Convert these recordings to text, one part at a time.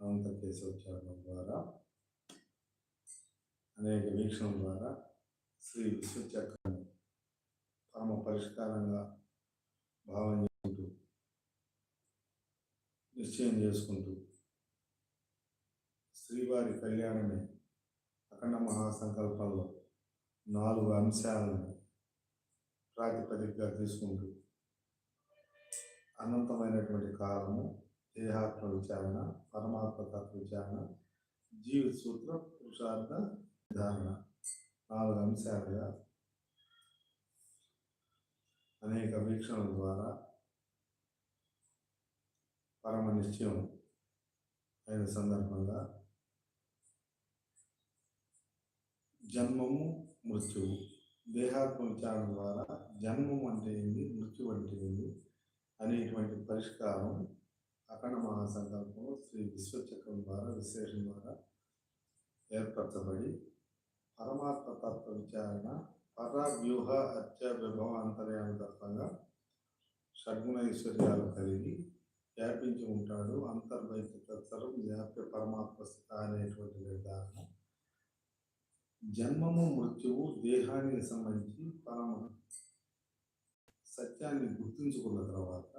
అనంత కేశవోచ్చారణ ద్వారా అనేక వీక్షణం ద్వారా శ్రీ విశ్వచక్రాన్ని పరమ పరిష్కారంగా భావన చేసుకుంటూ నిశ్చయం చేసుకుంటూ శ్రీవారి కళ్యాణమే అఖండ మహాసంకల్పంలో నాలుగు అంశాలను ప్రాతిపదికగా తీసుకుంటూ అనంతమైనటువంటి కాలము దేహాత్మ విచారణ పరమాత్మ తత్వ విచారణ జీవిత సూత్ర పురుషార్థ నిధారణ నాలుగు అంశాలుగా అనేక వీక్షణల ద్వారా పరమ నిశ్చయం అయిన సందర్భంగా జన్మము మృత్యువు. దేహాత్మ విచారణ ద్వారా జన్మం అంటే ఏంది? మృత్యు అంటే ఏంది? అనేటువంటి పరిష్కారం అఖండ మహాసంకల్పం శ్రీ విశ్వచక్రం ద్వారా విశ్లేషణ ద్వారా ఏర్పరచబడి పరమాత్మ తత్వ విచారణ పర వ్యూహ అత్య విభవ అంతర్యామ తత్వంగా షడ్గుణ ఐశ్వర్యాలు కలిగి వ్యాపించి ఉంటాడు. అంతర్వైద్య తత్సరం వ్యాప్య పరమాత్మ స్థిత అనేటువంటి నిర్ధారణ. జన్మము మృత్యువు దేహానికి సంబంధించి పరమ సత్యాన్ని గుర్తించుకున్న తర్వాత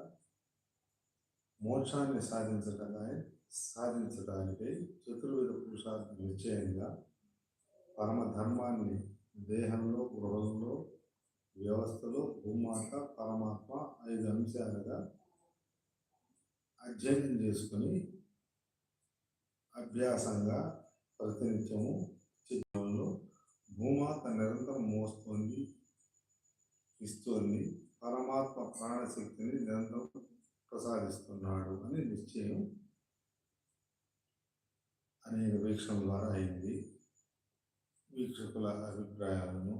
మోక్షాన్ని సాధించడానికి సాధించడానికి చతుర్విధ పురుషార్థ నిశ్చయంగా పరమధర్మాన్ని దేహంలో గృహంలో వ్యవస్థలో భూమాత పరమాత్మ ఐదు అంశాలుగా అధ్యయనం చేసుకుని అభ్యాసంగా ప్రతినిత్యము చిత్రంలో భూమాత నిరంతరం మోస్తోంది ఇస్తోంది పరమాత్మ ప్రాణశక్తిని నిరంతరం ప్రసాదిస్తున్నాడు అని నిశ్చయం అనేక వీక్షణ ద్వారా అయింది. వీక్షకుల అభిప్రాయాలను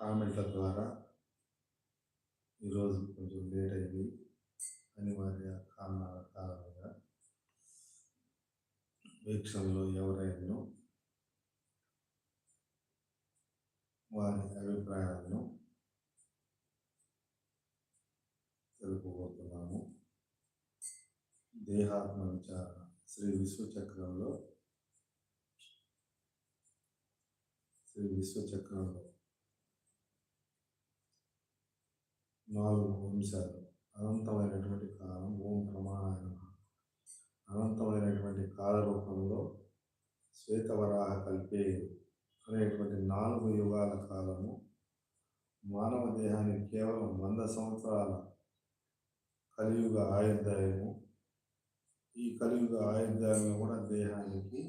కామెంట్ల ద్వారా ఈరోజు కొంచెం లేట్ అయింది. అనివార్య కారణాల కారణంగా వీక్షణలో ఎవరైనా వారి అభిప్రాయాలను దేహాత్మ విచారణ. శ్రీ విశ్వచక్రంలో శ్రీ విశ్వచక్రంలో నాలుగు అంశాలు. అనంతమైనటువంటి కాలం ఓం ప్రమాణాయన అనంతమైనటువంటి కాల రూపంలో శ్వేతవరాహ కల్పే అనేటువంటి నాలుగు యుగాల కాలము మానవ దేహానికి కేవలం వంద సంవత్సరాల కలియుగ ఆయుర్దాయము ఈ కలియుగ ఆయుర్దాయంలో కూడా దేహానికి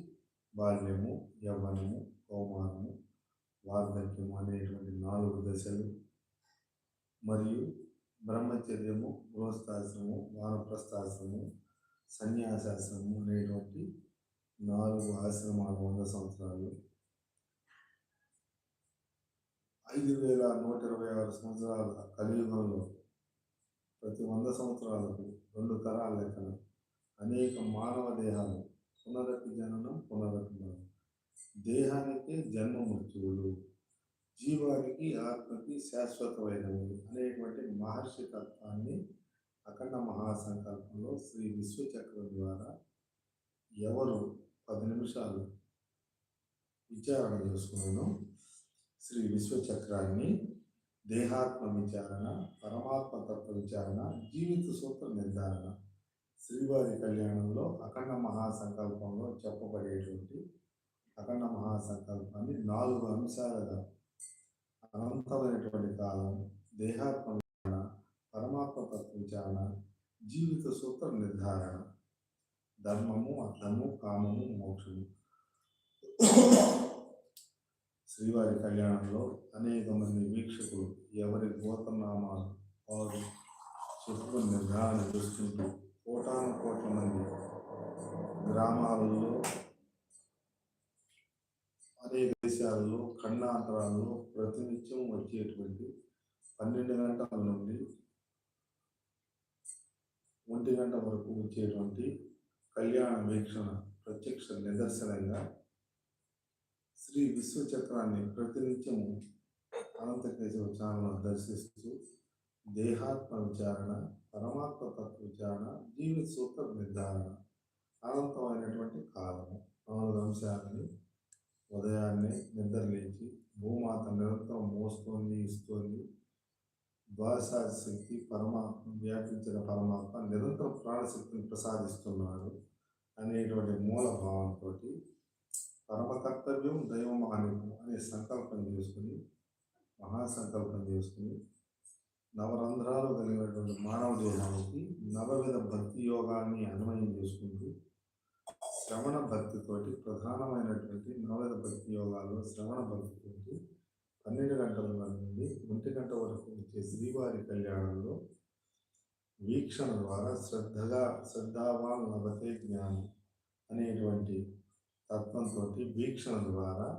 బాల్యము యవ్వనము కౌమారము వార్ధక్యము అనేటువంటి నాలుగు దశలు. మరియు బ్రహ్మచర్యము గృహస్థాశ్రము వానప్రస్థాశ్రము సన్యాసాశ్రము అనేటువంటి నాలుగు ఆశ్రమాలు వంద సంవత్సరాలు. ఐదు వేల నూట ఇరవై ఆరు సంవత్సరాల కలియుగంలో ప్రతి వంద సంవత్సరాలకు రెండు తరాల లెక్కన అనేక మానవ దేహాలు పునరపి జననం పునరపి మరణం. దేహానికి జన్మ మృత్యువులు జీవానికి ఆత్మకి శాశ్వతమైనవి అనేటువంటి మహర్షి తత్వాన్ని అఖండ మహాసంకల్పంలో శ్రీ విశ్వచక్రం ద్వారా ఎవరు పది నిమిషాలు విచారణ చేసుకున్నాను శ్రీ విశ్వచక్రాన్ని దేహాత్మ విచారణ పరమాత్మ తత్వ విచారణ జీవిత సూత్ర నిర్ధారణ శ్రీవారి కళ్యాణంలో అఖండ మహాసంకల్పంలో చెప్పబడేటువంటి అఖండ మహాసంకల్పాన్ని నాలుగు అంశాలుగా అనంతమైనటువంటి కాలం దేహాత్మ పరమాత్మ తత్విచారణ జీవిత సూత్ర నిర్ధారణ ధర్మము అర్థము కామము మోక్షము. శ్రీవారి కళ్యాణంలో అనేక మంది వీక్షకులు ఎవరి గోతనామాలు వారు చెప్పుకుని నిర్ధారణ చేస్తుంటూ కోటాను కోట్ల మంది గ్రామాలలో అనేక దేశాలలో ఖండాంతరాల్లో ప్రతినిత్యం వచ్చేటువంటి పన్నెండు గంటల నుండి ఒంటి గంట వరకు వచ్చేటువంటి కళ్యాణ వీక్షణ ప్రత్యక్ష నిదర్శనంగా శ్రీ విశ్వచక్రాన్ని ప్రతినిత్యము అనంతకేశవ ఛానల్ దర్శిస్తూ దేహాత్మ విచారణ పరమాత్మ తత్వ విచారణ జీవిత సూత్ర నిర్ధారణ. అనంతమైనటువంటి కాలము నాలుగు అంశాలని ఉదయాన్నే నిద్రలేచి భూమాత నిరంతరం మోస్తోంది ఇస్తోంది. ద్వాదశాది శక్తి పరమాత్మ వ్యాపించిన పరమాత్మ నిరంతరం ప్రాణశక్తిని ప్రసాదిస్తున్నాడు అనేటువంటి మూల భావంతో పరమ కర్తవ్యం దైవం అనే సంకల్పం చేసుకుని మహాసంకల్పం చేసుకుని నవరంధ్రాలు కలిగినటువంటి మానవ దేహానికి నవవిధ భక్తి యోగాన్ని అన్వయం చేసుకుంటూ శ్రవణ భక్తితోటి ప్రధానమైనటువంటి నవవిధ భక్తి యోగాల్లో శ్రవణ భక్తితోటి పన్నెండు గంటల నుండి ఒంటి గంట వరకు వచ్చే శ్రీవారి కళ్యాణంలో వీక్షణ ద్వారా శ్రద్ధగా శ్రద్ధావాన్ లభతే జ్ఞానం అనేటువంటి తత్వంతో వీక్షణ ద్వారా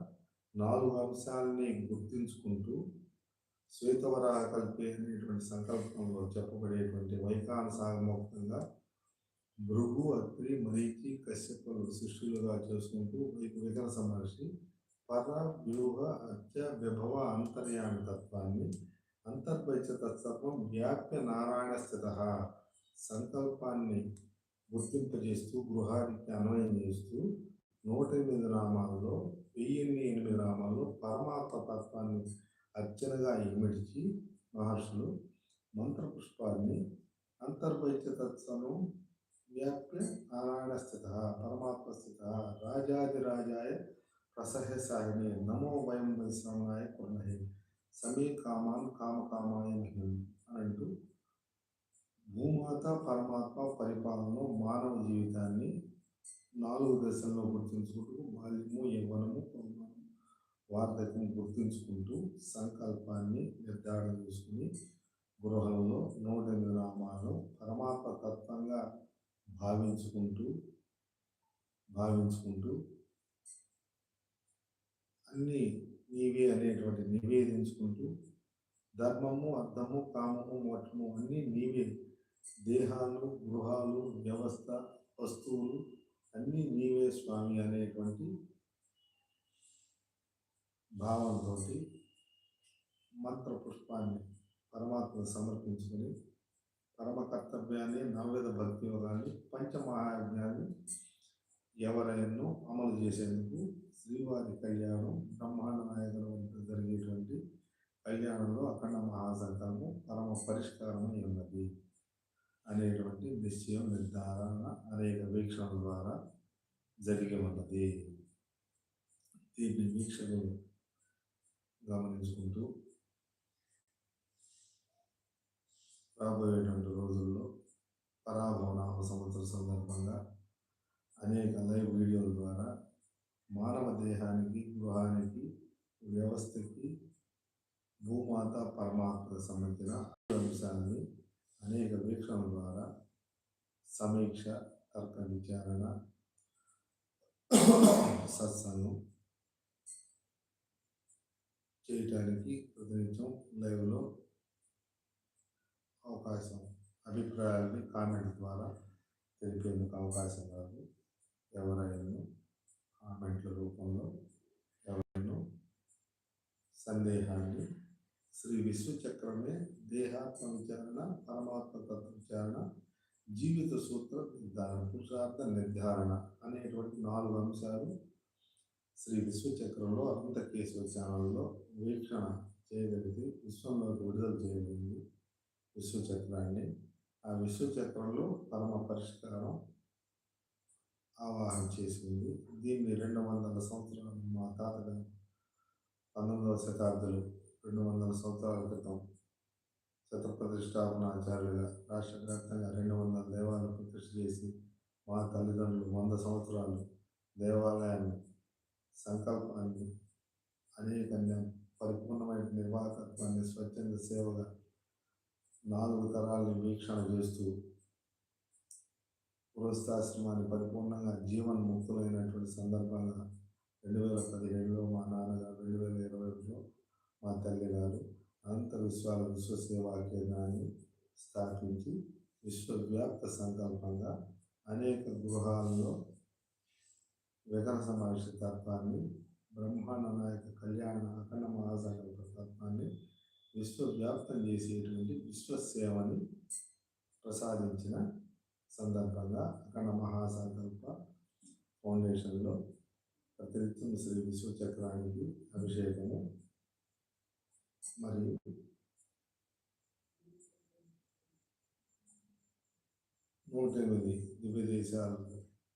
నాలుగు అంశాలని గుర్తించుకుంటూ శ్వేతవరాహ కల్పి అనేటువంటి సంకల్పంలో చెప్పబడేటువంటి వైకాన సాగమోక్తంగా భృగు అత్రి మరీచి కశ్యపులు శిష్యులుగా చేసుకుంటూ వైపు సమర్షి పర వ్యూహ హత్య విభవ అంతర్యామి తత్వాన్ని అంతర్భైచ తత్సర్వం వ్యాప్య నారాయణ స్థిత సంకల్పాన్ని గుర్తింపజేస్తూ గృహానికి అన్వయం చేస్తూ నూట ఎనిమిది నామాల్లో వెయ్యి ఎనిమిది నామాల్లో పరమాత్మ తత్వాన్ని అర్చనగా ఇమిడిచి మహర్షులు మంత్రపుష్పాన్ని అంతర్భైచ తత్సర్వం వ్యాప్య నారాయణ స్థిత పరమాత్మ స్థిత రాజాదిరాజాయ ప్రసహ్యసాహిని నమో వయం వైశ్రవణాయ కుర్మహే సమీ కామాన్ కామకామాయ మహిం అని అంటూ భూమాత పరమాత్మ పరిపాలనలో మానవ జీవితాన్ని నాలుగు దశల్లో గుర్తించుకుంటూ బాల్యము యవ్వనము పౌర్ణము వార్ధక్యం గుర్తించుకుంటూ సంకల్పాన్ని నిర్ధారణ చేసుకుని గృహంలో నూటెన్ రామాలు పరమాత్మ తత్వంగా భావించుకుంటూ భావించుకుంటూ అన్నీ నీవే అనేటువంటి నివేదించుకుంటూ ధర్మము అర్థము కామము మోక్షము అన్నీ నీవే. దేహాలు గృహాలు వ్యవస్థ వస్తువులు అన్నీ నీవే స్వామి అనేటువంటి భావంతో మంత్ర పుష్పాన్ని పరమాత్మ సమర్పించుకొని పరమ కర్తవ్యాన్ని నవవిధ భక్తి యోగాన్ని పంచమహాయజ్ఞాన్ని ఎవరైనా అమలు చేసేందుకు శ్రీవారి కళ్యాణం బ్రహ్మాండ నాయకుల జరిగేటువంటి కళ్యాణంలో అఖండ మహాసంకల్పం పరమ పరిష్కారం ఉన్నది అనేటువంటి నిశ్చయం నిర్ధారణ అనేక వీక్షణల ద్వారా జరిగి ఉన్నది. దీన్ని వీక్షకులు గమనించుకుంటూ రాబోయేటువంటి రోజుల్లో పరాభవనామ సంవత్సర సందర్భంగా అనేక లైవ్ వీడియోల ద్వారా మానవ దేహానికి గృహానికి వ్యవస్థకి భూమాత పరమాత్మకు సంబంధించిన అంశాన్ని అనేక వీక్షణల ద్వారా సమీక్ష తర్క విచారణ సత్సంగం చేయటానికి ప్రతినిత్యం లైవ్లో అవకాశం అభిప్రాయాలని కామెంట్ ద్వారా తెలిపేందుకు అవకాశం కాదు ఎవరైనా కామెంట్ల రూపంలో ఎవరైనా సందేహాన్ని శ్రీ విశ్వచక్రమే దేహాత్మ విచారణ పరమాత్మ తత్వ విచారణ జీవిత సూత్ర నిర్ధారణ పురుషార్థ నిర్ధారణ అనేటువంటి నాలుగు అంశాలు శ్రీ విశ్వచక్రంలో అనంత కేశవ ఛానల్లో వీక్షణ చేయగలిగి విశ్వంలోకి విడుదల చేయగలిగింది విశ్వచక్రాన్ని. ఆ విశ్వచక్రంలో పరమ పరిష్కారం ఆవాహన చేసింది. దీన్ని రెండు వందల సంవత్సరాలు మా తాతగారు పంతొమ్మిదవ శతాబ్దులు రెండు వందల సంవత్సరాల క్రితం శతప్రతిష్టాపన ఆచార్యులుగా రాష్ట్ర వ్యాప్తంగా రెండు వందల దేవాలయాలు ప్రతిష్ఠ చేసి మా తల్లిదండ్రులు వంద సంవత్సరాలు దేవాలయాన్ని సంకల్పాన్ని అనేకంగా పరిపూర్ణమైన నిర్వాహకత్వాన్ని స్వచ్ఛంద సేవగా నాలుగు తరాలని వీక్షణ చేస్తూ గృహస్థాశ్రమాన్ని పరిపూర్ణంగా జీవన్ముక్తులైనటువంటి సందర్భంగా రెండు వేల పదిహేడులో మా నాన్నగారు రెండు వేల ఇరవైలో మా తల్లిగారు అంత అనంత విశ్వాల విశ్వసేవా కేంద్రాన్ని స్థాపించి విశ్వవ్యాప్త సంకల్పంగా అనేక గృహాల్లో వికరణ సమావేశ తత్వాన్ని బ్రహ్మాండ నాయక కళ్యాణ అఖండ మహాసాగర తత్వాన్ని విశ్వవ్యాప్తం చేసేటువంటి విశ్వసేవని ప్రసాదించిన సందర్భంగా అఖండ మహాసంకల్ప ఫౌండేషన్లో ప్రతినిత్యం శ్రీ విశ్వచక్రానికి అభిషేకము మరియు నూట ఎనిమిది దివ్య దేశాలకు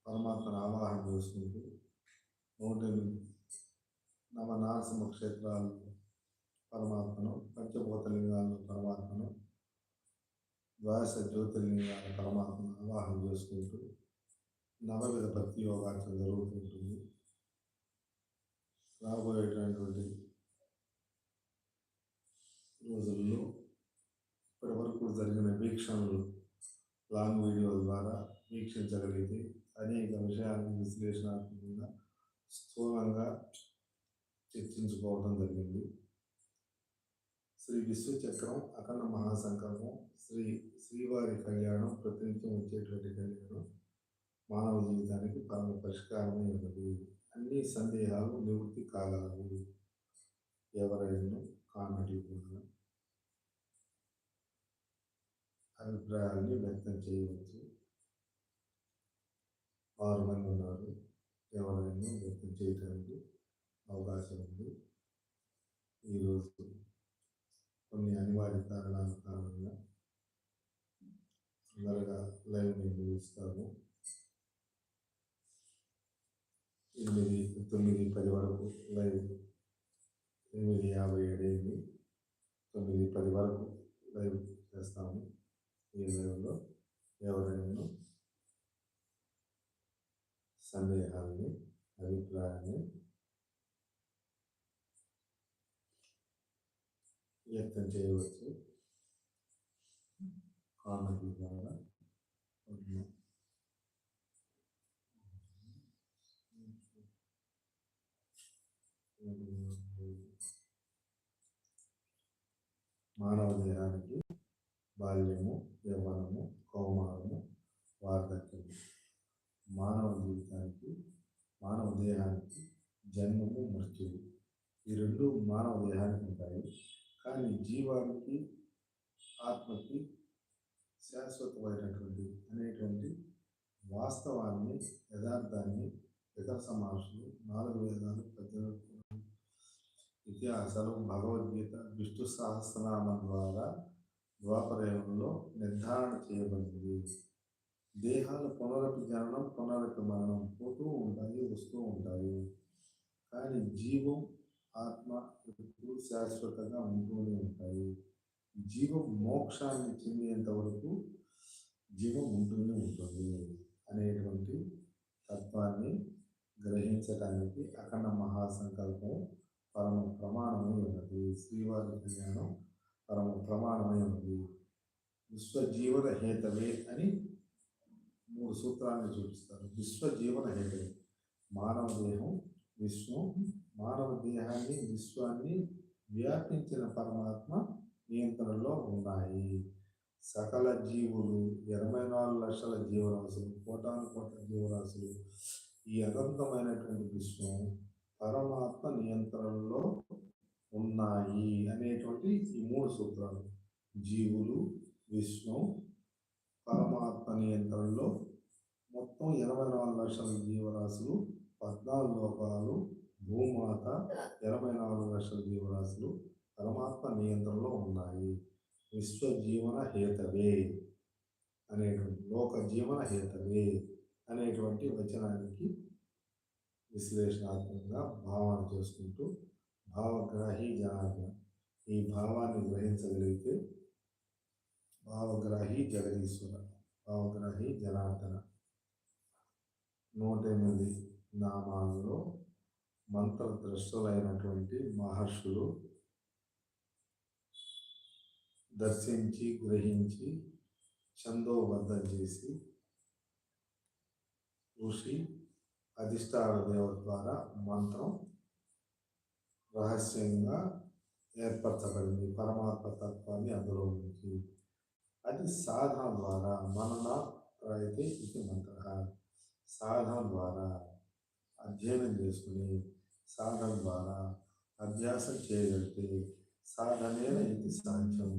పరమాత్మను ఆవాహన చేసుకుంటూ నూట ఎనిమిది నవ నారసింహ క్షేత్రాలు పరమాత్మను పంచభూతలింగాలను పరమాత్మను ద్వాదశ జ్యోతిర్లింగాలను పరమాత్మను ఆవాహన చేసుకుంటూ నవవిధ భక్తి యోగాచరణ జరుగుతుంటుంది. రాబోయేటటువంటి రోజుల్లో ఇప్పటివరకు జరిగిన వీక్షణలు లాంగ్ వీడియోల ద్వారా వీక్షించగలిగితే అనేక విషయాలను విశ్లేషణాత్మకంగా స్థూలంగా చర్చించుకోవడం జరిగింది. శ్రీ విశ్వచక్రం అఖండ మహాసంకల్పం శ్రీ శ్రీవారి కళ్యాణం ప్రతినిత్యం వచ్చేటువంటి కళ్యాణం మానవ జీవితానికి పరమ పరిష్కారమే ఉన్నది. అన్ని సందేహాలు నివృత్తి కాగలవు ఎవరైనా కామెడీ కూడా అభిప్రాయాన్ని వ్యక్తం చేయవచ్చు. ఆరు మంది ఉన్నారు. ఎవరైనా వ్యక్తం చేయడానికి అవకాశం ఉంది. ఈరోజు కొన్ని అనివార్య కారణాల కారణంగా తొందరగా లైవ్ నిర్వహిస్తాము ఎనిమిది తొమ్మిది పది వరకు లైవ్ ఎనిమిది యాభై ఏడు అయింది. తొమ్మిది పది వరకు లైవ్ చేస్తాము ఈ లైవ్లో. ఎవరైనా సందేహాన్ని అభిప్రాయాన్ని వ్యక్తం చేయవచ్చు. కామెంట్ ద్వారా మానవ దేహానికి బాల్యము యవ్వనము కౌమారము వార్ధక్యము మానవ జీవితానికి మానవ దేహానికి జన్మము మృత్యువు ఈ రెండు మానవ దేహానికి ఉంటాయి. కానీ జీవానికి ఆత్మకి శాశ్వతమైనటువంటి అనేటువంటి వాస్తవాన్ని యథార్థాన్ని ఇతర మహర్షులు నాలుగు వేదాలు పెద్దలు ఇతిహాసాలు భగవద్గీత విష్ణు సహస్రనామం ద్వారా ద్వాపరయంలో నిర్ధారణ చేయబడింది. దేహాలు పునరపి జననం పునరపి మరణం పోతూ ఉంటాయి వస్తూ ఉంటాయి. కానీ జీవం ఆత్మ ఎప్పుడు శాశ్వతంగా ఉంటూనే ఉంటాయి. జీవం మోక్షాన్ని చెందేంత వరకు జీవం ఉంటూనే ఉంటుంది అనేటువంటి తత్వాన్ని గ్రహించడానికి అఖండ మహాసంకల్పం పరమ ప్రమాణమై ఉన్నది. శ్రీవారి కళ్యాణం పరమ ప్రమాణమై ఉన్నది. విశ్వజీవన హేతవే అని మూడు సూత్రాలను చూపిస్తారు. విశ్వజీవన హేతవే. మానవ దేహం విశ్వం మానవ దేహాన్ని విశ్వాన్ని వ్యాపించిన పరమాత్మ నియంత్రణలో ఉన్నాయి. సకల జీవులు ఇరవై నాలుగు లక్షల జీవరాశులు కోటాను కోట్ల జీవరాశులు ఈ అనంతమైనటువంటి విశ్వం పరమాత్మ నియంత్రణలో ఉన్నాయి అనేటువంటి ఈ మూడు సూత్రాలు. జీవులు విష్ణు పరమాత్మ నియంత్రణలో మొత్తం ఇరవై నాలుగు లక్షల జీవరాశులు పద్నాలుగు లోకాలు భూమాత ఎనభై నాలుగు లక్షల జీవరాశులు పరమాత్మ నియంత్రణలో ఉన్నాయి. విశ్వ జీవన హేతవే అనేటువంటి లోక జీవన హేతవే అనేటువంటి వచనానికి విశ్లేషణాత్మకంగా భావన చేసుకుంటూ భావగ్రాహి జనార్దన ఈ భావాన్ని గ్రహించగలిగితే భావగ్రాహి జగదీశ్వర భావగ్రాహి జనార్దన. నూట ఎనిమిది నామాలలో మంత్రద్రష్టలైనటువంటి మహర్షులు దర్శించి గ్రహించి ఛందోబద్ధం చేసి ఋషి అధిష్టాన దేవ ద్వారా మంత్రం రహస్యంగా ఏర్పరచబడింది. పరమాత్మ తత్వాన్ని అందులో నుంచి అది సాధన ద్వారా మనన అయితే ఇది మంత్ర సాధన ద్వారా అధ్యయనం చేసుకుని సాధన ద్వారా అభ్యాసం చేయగలిగితే సాధనైన ఇది సాధ్యం.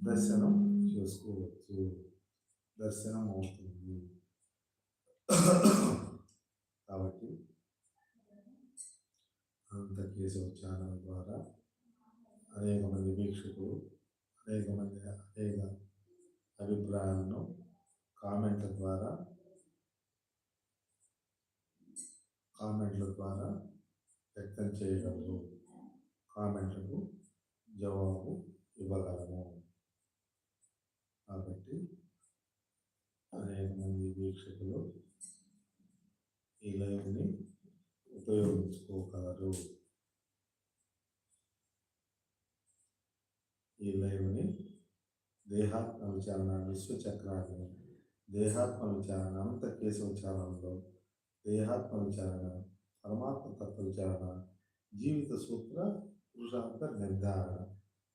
దర్శనం చేసుకోవచ్చు. దర్శనం అవుతుంది. కాబట్టి అంత కేశవ ఛానల్ ద్వారా అనేక మంది వీక్షకులు అనేక మంది అనేక అభిప్రాయాలను కామెంట్ల ద్వారా కామెంట్ల ద్వారా వ్యక్తం చేయగలరు. కామెంట్లకు జవాబు ఇవ్వగలము. కాబట్టి అనేక మంది వీక్షకులు ఈ లైవ్ని ఉపయోగించుకోగలరు. ఈ లైవ్ని దేహాత్మ విచారణ విశ్వచక్రాన్ని దేహాత్మ విచారణ అనంత కేశవచారణలో దేహాత్మ విచారణ పరమాత్మ తత్వ విచారణ జీవిత సూత్ర పురుషార్థ నిర్ధారణ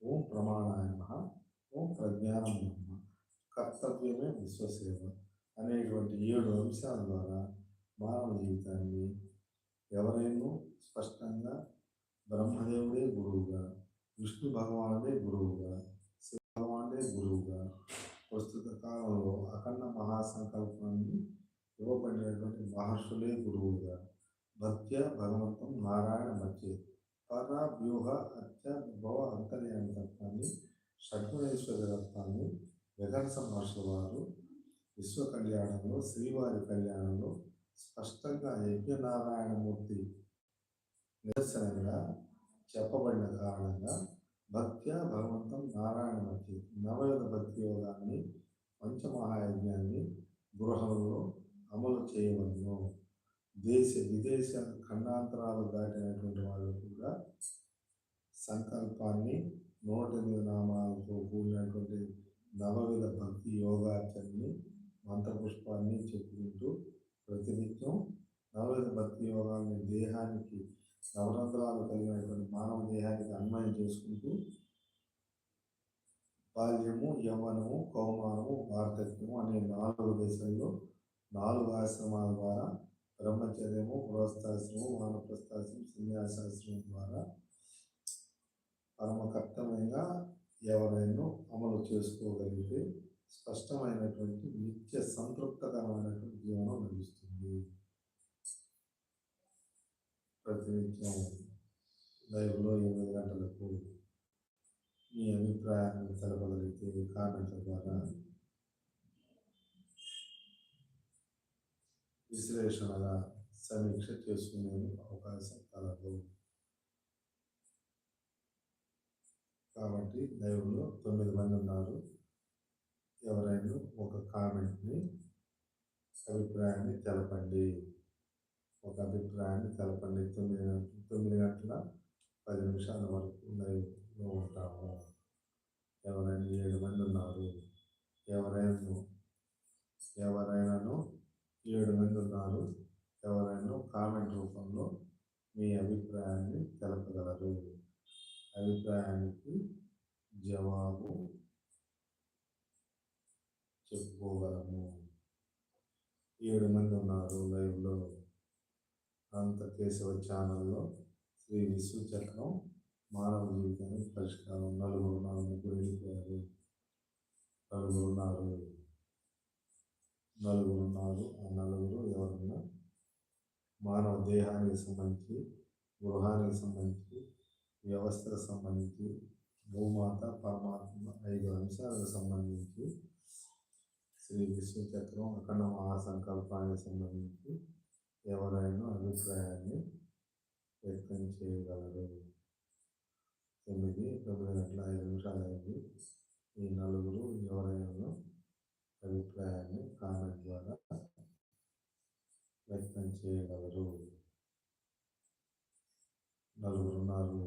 ఓం ప్రమాణాయ నమః ఓం ప్రజ్ఞానం నమః కర్తవ్యమే విశ్వసేవ అనేటువంటి ఏడు అంశాల ద్వారా మానవ జీవితాన్ని ఎవరైనా స్పష్టంగా బ్రహ్మదేవుడే గురువుగా విష్ణు భగవానుడే గురువుగా శివ భగవానుడే గురువుగా ప్రస్తుత కాలంలో అఖండ మహాసంకల్పాన్ని ఇవ్వబడినటువంటి మహర్షులే గురువుగా భక్త్య భగవంతం నారాయణ మధ్య. పర వ్యూహ అత్య అంతర్యామి తత్వాన్ని షడ్గుణేశ్వర తత్వాన్ని వెగర్స మహర్షుల వారు విశ్వ కళ్యాణంలో శ్రీవారి కళ్యాణంలో స్పష్టంగా యజ్ఞనారాయణమూర్తి నిదర్శనంగా చెప్పబడిన కారణంగా భక్త్య భగవంతం నారాయణ మధ్య. నవయుగ భక్తి యోగాన్ని పంచమహాయజ్ఞాన్ని గృహంలో అమలు చేయవలను దేశ విదేశ ఖండాంతరాలు దాటినటువంటి వాళ్ళు కూడా సంకల్పాన్ని నూట ఎనిమిది నామాలతో కూడినటువంటి నవవిధ భక్తి యోగాచరణని మంత్రపుష్పాన్ని చెప్పుకుంటూ ప్రతినిత్యం నవవిధ భక్తి యోగాన్ని దేహానికి నవరంధ్రాలు కలిగినటువంటి మానవ దేహానికి అన్వయం చేసుకుంటూ బాల్యము యవ్వనము కౌమానము వార్ధక్యము అనే నాలుగు దేశాల్లో నాలుగు ఆశ్రమాల ద్వారా బ్రహ్మచర్యము గృహస్థాశ్రమం వానప్రస్థాశ్రమం సన్యాసాశ్రమం ద్వారా పరమకర్తమైన ఎవరైనా అమలు చేసుకోగలిగితే స్పష్టమైనటువంటి నిత్య సంతృప్తకరమైనటువంటి జీవనం లభిస్తుంది. ప్రతినిత్యం లైవ్లో ఎనిమిది గంటలకు మీ అభిప్రాయాన్ని తెలపగలిగితే కామెంట్ల ద్వారా విశ్లేషణగా సమీక్ష చేసుకునే అవకాశం కలదు కాబట్టి లైవ్లో తొమ్మిది మంది ఉన్నారు ఎవరైనా ఒక కామెంట్ని అభిప్రాయాన్ని తెలపండి ఒక అభిప్రాయాన్ని తెలపండి తొమ్మిది గంటల తొమ్మిది గంటల పది నిమిషాల వరకు లైవ్లో ఉంటాము ఎవరైనా ఏడు మంది ఉన్నారు ఎవరైనా ఎవరైనాను ఏడు మంది ఉన్నారు ఎవరైనా కామెంట్ రూపంలో మీ అభిప్రాయాన్ని తెలపగలరు. అభిప్రాయానికి జవాబు చెప్పుకోగలము. ఏడు మంది ఉన్నారు లైవ్లో. అంత కేశవ ఛానల్లో శ్రీ విశ్వచక్రం మానవ జీవితానికి పరిష్కారం. నలుగురు ఉన్నారు వెళ్ళిపోయారు నలుగురు ఉన్నారు. నలుగురు ఉన్నారు. ఆ నలుగురు ఎవరన్నా మానవ దేహానికి సంబంధించి గృహానికి సంబంధించి వ్యవస్థకు సంబంధించి భూమాత పరమాత్మ ఐదు అంశాలకు సంబంధించి శ్రీ విశ్వచక్రం అఖండ మహాసంకల్పానికి సంబంధించి ఎవరైనా అభిప్రాయాన్ని వ్యక్తం చేయగలరు. తొమ్మిది తొమ్మిది గంటల ఐదు నిమిషాలైంది. ఈ నలుగురు ఎవరైనా అభిప్రాయాన్ని కామెంట్ ద్వారా ప్రయత్నం చేయగలరు. నలుగురు ఉన్నారు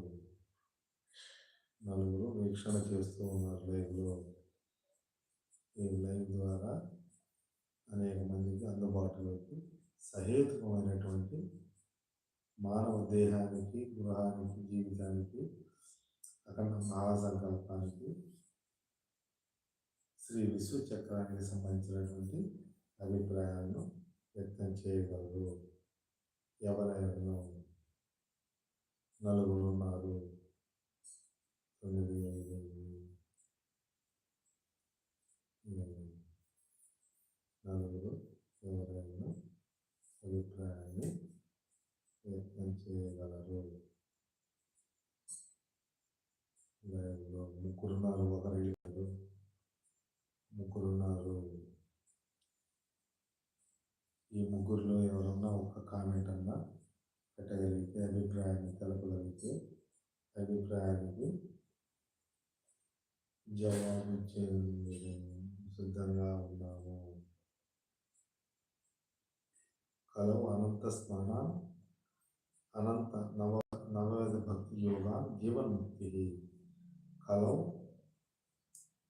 నలుగురు వీక్షణ చేస్తూ ఉన్నారు లైవ్లో. ఈ లైవ్ ద్వారా అనేక మందికి అందుబాటులోకి సహేతుకమైనటువంటి మానవ దేహానికి గృహానికి జీవితానికి అఖండ మహాసంకల్పానికి శ్రీ విశ్వచక్రానికి సంబంధించినటువంటి అభిప్రాయాలను వ్యక్తం చేయగలరు. ఎవరైనా నలుగురు ఉన్నారు తొమ్మిది ఐదు నలుగురు ఎవరైనా అభిప్రాయాన్ని వ్యక్తం చేయగలరు ముగ్గురున్నారు ఒకరు లేరు ముగ్గురున్నారు ఈ ముగ్గురులో ఎవరన్నా ఒక కామెంట్ అన్నా పెట్టగలిగితే అభిప్రాయాన్ని తెలపగలిగితే అభిప్రాయానికి జవాబు సిద్ధంగా ఉన్నాము. కలవు అనంత స్నాన అనంత నవ నవవిధ భక్తి యోగ జీవన్ముక్తి. కలవు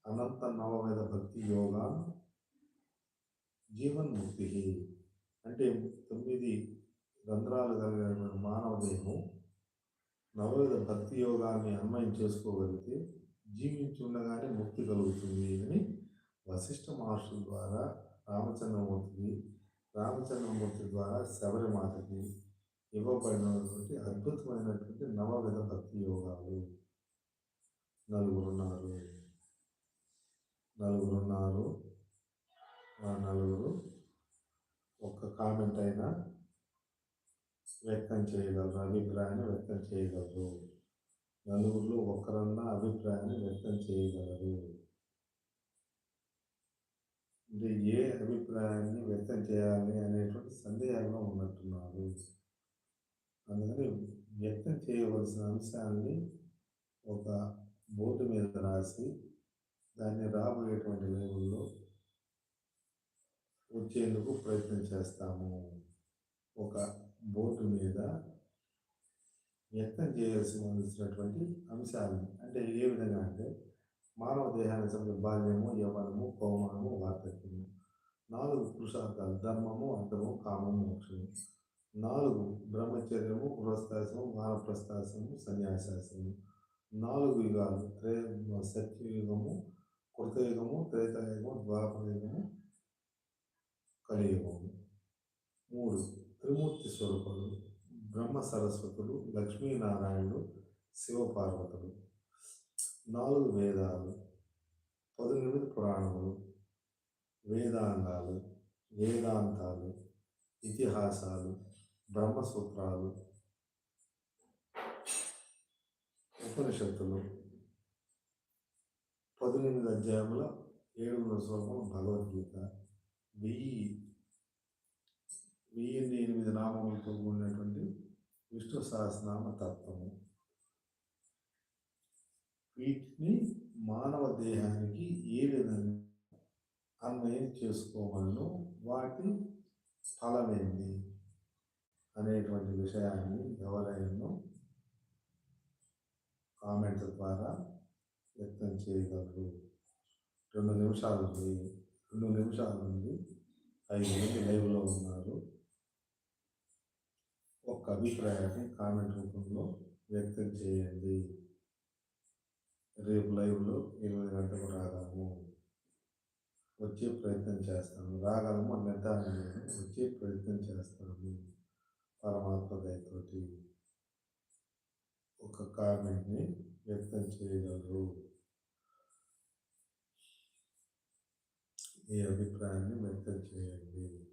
అనంత నవవేద భక్తి యోగ జీవన్ముక్తి. అంటే తొమ్మిది రంధ్రాలు కలిగిన మానవ దేహం నవవిధ భక్తి యోగాన్ని అన్వయం చేసుకోగలిగితే జీవించి ఉండగానే ముక్తి కలుగుతుంది అని వశిష్ఠ మహర్షుల ద్వారా రామచంద్రమూర్తికి రామచంద్రమూర్తి ద్వారా శబరిమాతకి ఇవ్వబడినటువంటి అద్భుతమైనటువంటి నవవిధ భక్తి యోగాలు. నలుగురున్నారు. నలుగురున్నారు. ఆ నలుగురు ఒక్క కామెంట్ అయినా వ్యక్తం చేయగలరు అభిప్రాయాన్ని వ్యక్తం చేయగలరు. నలుగురిలో ఒక్కరన్నా అభిప్రాయాన్ని వ్యక్తం చేయగలరు. అంటే ఏ అభిప్రాయాన్ని వ్యక్తం చేయాలి అనేటువంటి సందేహాల్లో ఉన్నట్టున్నారు. అందుకని వ్యక్తం చేయవలసిన అంశాన్ని ఒక బోర్డు మీద రాసి దాన్ని రాబోయేటువంటి లేవుల్లో వచ్చేందుకు ప్రయత్నం చేస్తాము. ఒక బోర్డు మీద వ్యక్తం చేయాల్సినటువంటి అంశాలు. అంటే ఏ విధంగా అంటే మానవ దేహానికి సంబంధించిన బాల్యము యవనము కోమానము వార్ధక్యము. నాలుగు పురుషార్థాలు ధర్మము అర్థము కామము మోక్షము. నాలుగు బ్రహ్మచర్యము గృహస్థాసము వానప్రస్థాశ్రమము సన్యాసాసము నాలుగు యుగాలు త్రే సత్యయుగము కృతయుగము త్రేతాయుగము ద్వాపరయుగము కలియుగము. మూడు త్రిమూర్తి స్వరూపులు బ్రహ్మ సరస్వతులు లక్ష్మీనారాయణుడు శివపార్వతులు నాలుగు వేదాలు పద్దెనిమిది పురాణములు వేదాంగాలు వేదాంతాలు ఇతిహాసాలు బ్రహ్మసూత్రాలు ఉపనిషత్తులు పద్దెనిమిది అధ్యాయముల ఏడు వందల శ్లోకం భగవద్గీత వెయ్యి వెయ్యి ఎనిమిది నామములతో కూడినటువంటి విష్ణు సహస్రనామ తత్వము వీటిని మానవ దేహానికి ఏ విధంగా అన్వయం చేసుకోవాలో వాటి ఫలమేంది అనేటువంటి విషయాన్ని ఎవరైనా కామెంట్ ద్వారా వ్యక్తం చేయగలరు. రెండు నిమిషాల నుండి రెండు నిమిషాల నుండి ఐదు మంది లైవ్లో ఉన్నారు. అభిప్రాయాన్ని కామెంట్ రూపంలో వ్యక్తం చేయండి. రేపు లైవ్లో ఎనిమిది గంటలకు రాగలము. వచ్చే ప్రయత్నం చేస్తాను రాగలము అని నిర్ధారణ వచ్చే ప్రయత్నం చేస్తాను పరమాత్మ దయతోటి ఒక కామెంట్ని వ్యక్తం చేయగలరు. మీ అభిప్రాయాన్ని వ్యక్తం చేయండి.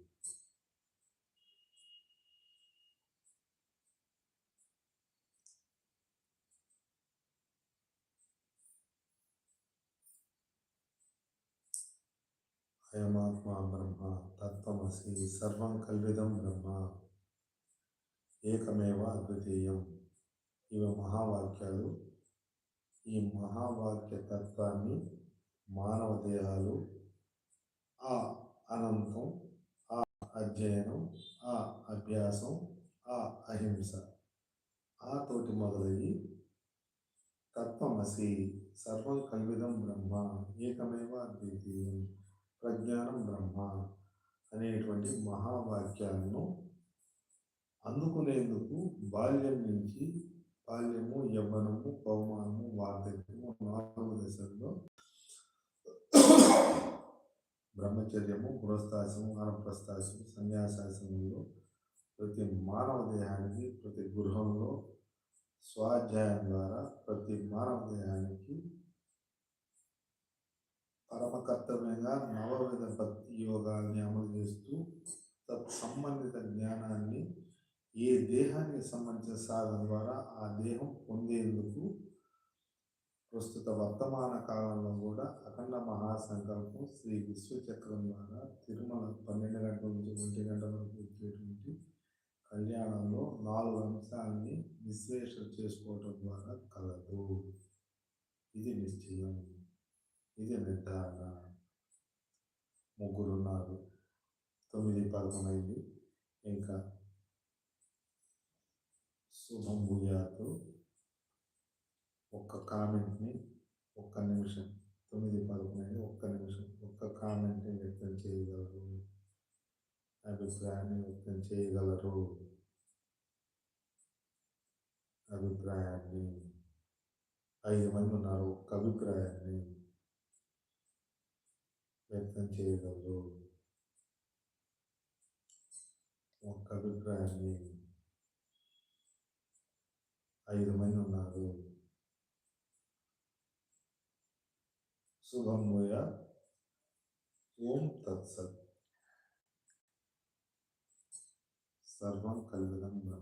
అయమాత్మ బ్రహ్మ తత్వమసి సర్వం కల్విదం బ్రహ్మ. ఏకమేవ అద్వితీయం ఇవి మహావాక్యాలు. ఈ మహావాక్య తత్వాన్ని మానవ దేహాలు ఆ అనంతం ఆ అధ్యయనం ఆ అభ్యాసం ఆ అహింస. ఆ తోటి మొదలయ్యి తత్వమసి సర్వం కల్విదం బ్రహ్మ ఏకమేవ అద్వితీయం ప్రజ్ఞానం బ్రహ్మ అనేటువంటి మహావాక్యాలను అందుకునేందుకు బాల్యం నుంచి బాల్యము యవ్వనము పౌమానము వార్ధక్యము నాలుగు దశల్లో బ్రహ్మచర్యము గృహస్థాశము అనప్రస్థాశము సన్యాసాశ్రమంలో ప్రతి మానవ దేహానికి ప్రతి గృహంలో స్వాధ్యాయం ద్వారా ప్రతి మానవ దేహానికి పరమకర్తవ్యంగా నవవిధ భక్తి యోగాల్ని అమలు చేస్తూ తత్ సంబంధిత జ్ఞానాన్ని ఏ దేహానికి సంబంధించిన సాధన ద్వారా ఆ దేహం పొందేందుకు ప్రస్తుత వర్తమాన కాలంలో కూడా అఖండ మహాసంకల్పం శ్రీ విశ్వచక్రం ద్వారా తిరుమల పన్నెండు గంటల నుంచి ఒంటి గంటల వరకు వచ్చేటువంటి కళ్యాణంలో నాలుగు అంశాలని విశ్లేషణ చేసుకోవటం ద్వారా కలదు. ఇది నిశ్చయం. ఇది నిర్ధారణ ముగ్గురు ఉన్నారు తొమ్మిది పదకొండు అయింది. ఇంకా శుభం భూయాతు. ఒక్క కామెంట్ని ఒక్క నిమిషం. తొమ్మిది పదకొండు ఒక్క నిమిషం. ఒక్క కామెంట్ని వ్యక్తం చేయగలరు. అభిప్రాయాన్ని వ్యక్తం చేయగలరు. అభిప్రాయాన్ని. ఐదు మంది ఉన్నారు. ఒక్క అభిప్రాయాన్ని. వ్యక్తం చేయగలరు. ఒక్క అభిప్రాయాన్ని ఐదు మంది ఉన్నారు. శుభం ఓం తత్సత్. సర్వం కలిగడం